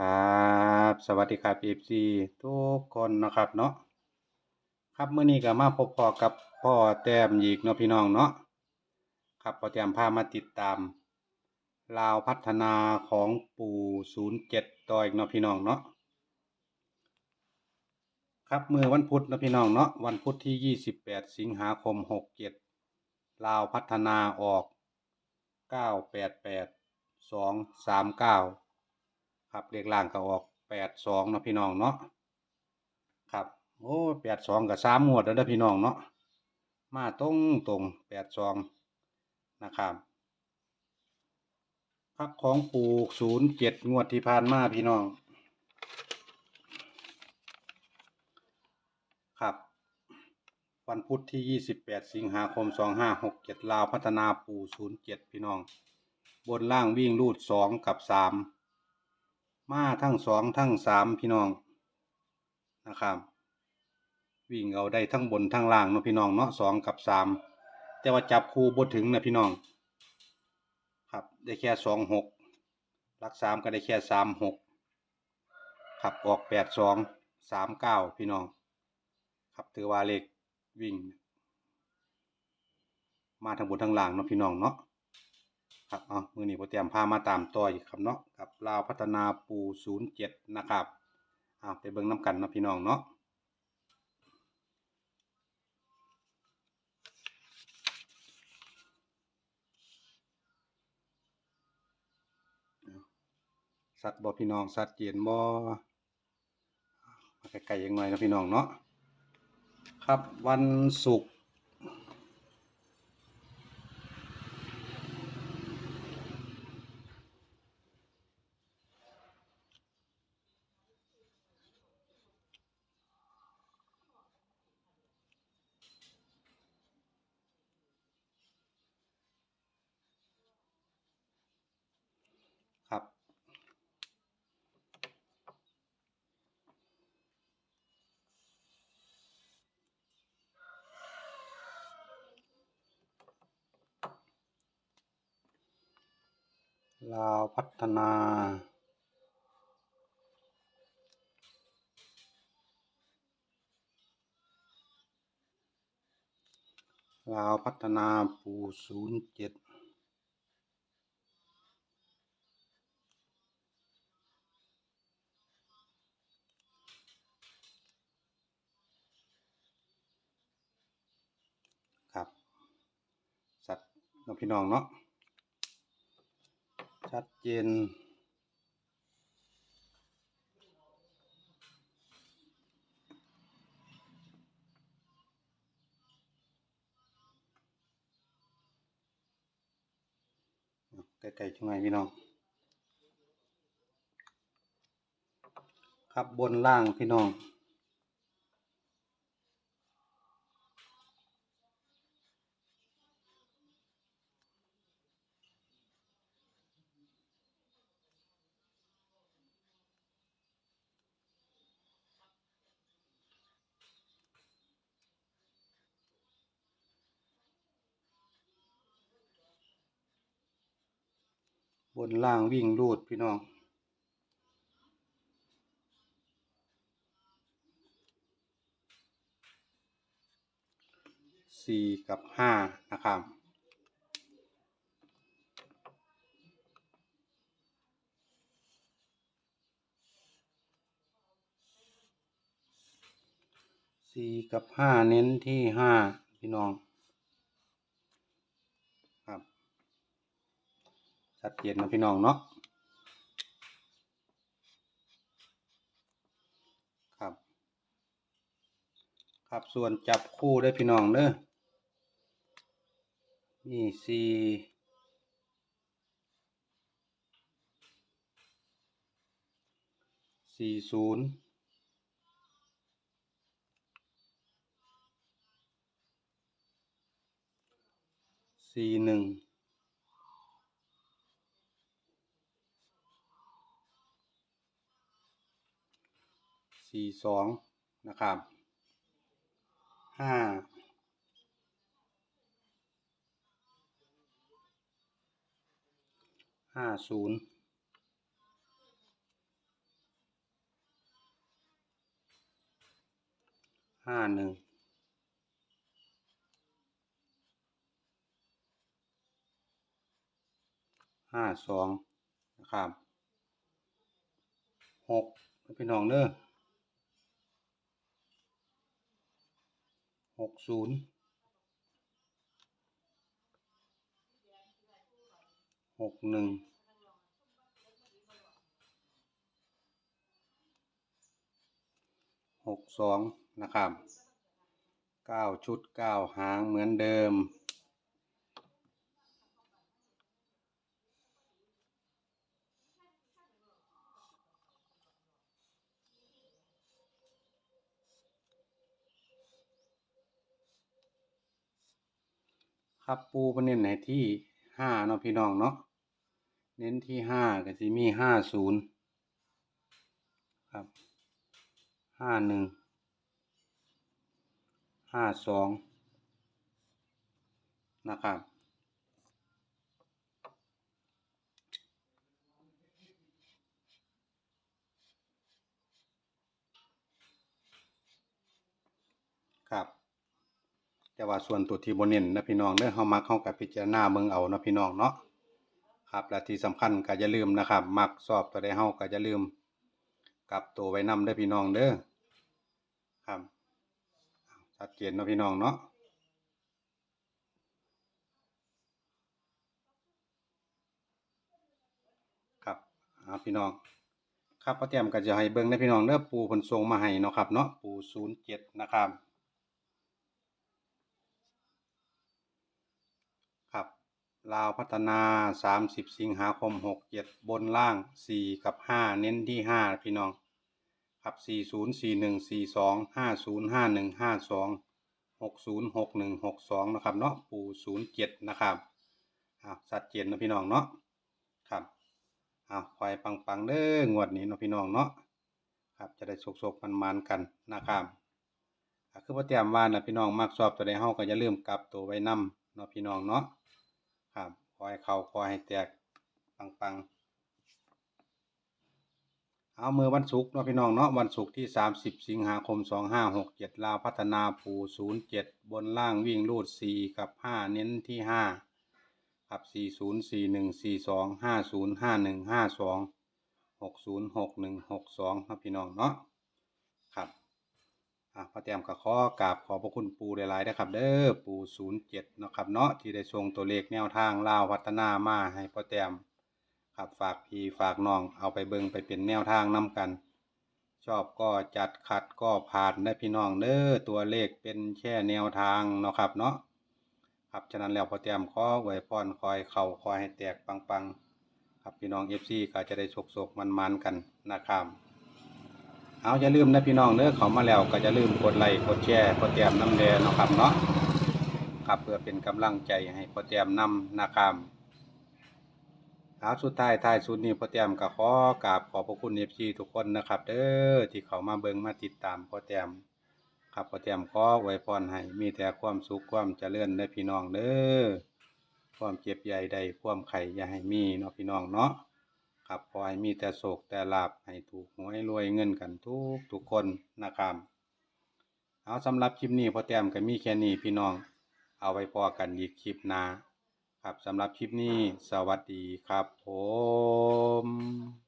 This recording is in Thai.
ครับสวัสดีครับ FC ทุกคนนะครับเนาะครับเมื้อนี้ก็มาพบพอกับพ่อแต้มอีกเนาะพี่น้องเนาะครับพ่อแต้มพามาติดตามลาวพัฒนาของปู่07ต่ออีกเนาะพี่น้องเนาะครับมือวันพุธนะพี่น้องเนาะวันพุธที่28สิบแปดสิงหาคม67ลาวพัฒนาออก988 239 ครับเลขล่างก็ออกแปดสองนะพี่น้องเนาะครับโอ้แปดสองกับสามหมวดแล้วเด้อพี่น้องเนาะมาตรงตรงแปดสองนะครับครับของปูศูนย์เจ็ดงวดที่ผ่านมาพี่น้อง ครับ วันพุธที่ยี่สิบแปดสิงหาคมสองห้าหกเจ็ดลาวพัฒนาปูศูนย์เจ็ดพี่น้อง บนล่างวิ่งรูดสองกับสา มาทั้งสองทั้งสามพี่น้องนะครับ วิ่งเอาได้ทั้งบนทั้งล่างเนาะพี่น้องเนาะสองกับสามแต่ว่าจับคู่บดถึงนะพี่น้อง ครับได้แค่สองหกลักสามก็ได้แค่สามหกขับออกแปดสองสามเก้าพี่น้องครับถือว่าเลขวิ่ง มาทั้งบนทั้งล่างเนาะพี่น้องเนาะ ครับเอามือนี้โปรเตรียมพามาตามต่ออีกครับเนาะกับลาวพัฒนาปูศูนย์เจ็ดนะครับเอาไปเบิ่งน้ำกันนะพี่น้องเนาะสัตว์บ่พี่น้องสัตว์เจียนบ่ไกลๆยังหน่อยนะพี่น้องเนาะครับวันศุกร์ ลาวพัฒนา ลาวพัฒนาปูศูนย์เจ็ดครับ สัตว์น้องพี่น้องเนาะ ชัดเจน ใกล้ๆช่วงไหนพี่น้อง ครับบนล่างพี่น้อง นล่างวิ่งรูดพี่น้องสี่กับห้านะครับสี่กับห้าเน้นที่ห้าพี่น้อง ครับ ชัดเจนนะพี่น้องเนาะครับ ครับส่วนจับคู่ได้พี่น้องเด้อมีสี่สี่ศูนย์สี่หนึ่ง สี่สองนะครับห้าห้าศูนย์ห้าหนึ่งห้าสองนะครับหกพี่น้องเด้อ กศูนย์หกหนึ่งหกสองนะครับเก้าชุดเก้าหางเหมือนเดิม ครับปูเพิ่นเน้นให้ที่ห้าเนาะพี่น้องเนาะเน้นที่ห้าก็สิมีห้าศูนย์ครับห้าหนึ่งห้าสองนะครับครับ แต่ว่าส่วนตัวที่บ่เน้นนะพี่น้องเด้อเฮามักเฮาก็พิจารณาเบิ่งเอานะพี่น้องเนาะครับและที่สำคัญก็อย่าลืมนะครับ มักสอบตัวใดเฮาก็อย่าลืมกลับตัวไว้นํเด้พี่น้องเด้อครับชัดเจนนะพี่น้องเนาะครับเอาพี่น้อง ครับพ่อแต้มก็จะให้เบิ่งนะพี่น้องเด้อปูเพิ่นส่งมาให้เนาะครับเนาะปู07นะครับครับ ลาวพัฒนา 30 สิงหาคม 67 บนล่าง 4 กับ 5 เน้นที่ 5 พี่น้อง ครับ 40 41 42 50 51 52 60 61 62 นะครับเนาะปู07 นะครับอ่าชัดเจนนะพี่น้องเนาะ ครับอ่าวคอยปังๆเด้องวดนี้เนาะพี่น้องเนาะ ครับ จะได้โศกๆมันๆกันนะครับคือพ่อแต้มว่านะพี่น้องมักชอบตัวใดเฮาก็อย่าลืมกลับตัวไว้นำเนาะพี่น้องเนาะ ครับขอให้เข้าขอยให้แตกปังๆ เอามือวันศุกร์เนาะพี่น้องเนาะวันศุกร์ที่ 30 สิงหาคม 2567 ลาวพัฒนาปู07 บนล่างวิ่งรูด 4 กับ 5 เน้นที่ 5 ครับ 40 41 42 50 51 52 60 61 62 ครับพี่น้องเนาะ อะพระเตรียมกับข้อกราบขอบพระคุณปูหลายๆนะครับ เด้อปูศูนย์เจ็ดนาะครับเนาะที่ได้ส่งตัวเลขแนวทางลาวพัฒนามาให้พ่อแต้มครับฝากพี่ฝากน้องเอาไปเบิงไปเป็นแนวทางนํกัน ชอบก็จัดขัดก็ผ่านได้พี่น้องเด้อตัวเลขเป็นแค่แนวทางเนาะครับเนาะครับฉะนั้นแล้วพอแต้มขอไว้พรคอยเข่าคอยให้แตกปังๆครับพี่น้องเอฟซีก็จะได้โศกๆมันๆกันนะครับ เอาอย่าลืมนะพี่น้องเด้อเขามาแล้วก็อย่าลืมกดไลค์กดแชร์กดแต้มน้ำแดงนะครับเนาะครับเพื่อเป็นกำลังใจให้พ่อแต้มนำนะครับเอาสุดท้ายท้ายสุดนี้พ่อแต้มก็ขอกราบขอบพระคุณเอฟซีทุกคนนะครับเด้อที่เขามาเบิ่งมาติดตามพ่อแต้มครับพ่อแต้มขอไว้พรให้มีแต่ความสุขความเจริญในพี่น้องเด้อความเจ็บใหญ่ใดความไข่อย่าให้มีเนาะพี่น้องเนาะ ครับขอให้มีแต่โศกแต่ลาบให้ถูกหวยรวยเงินกันทุกทุกคนนะครับเอาสำหรับคลิปนี้พอแต้มก็มีแค่นี้พี่น้อง เอาไว้พอกันอีกคลิปหน้าครับสำหรับคลิปนี้สวัสดีครับผม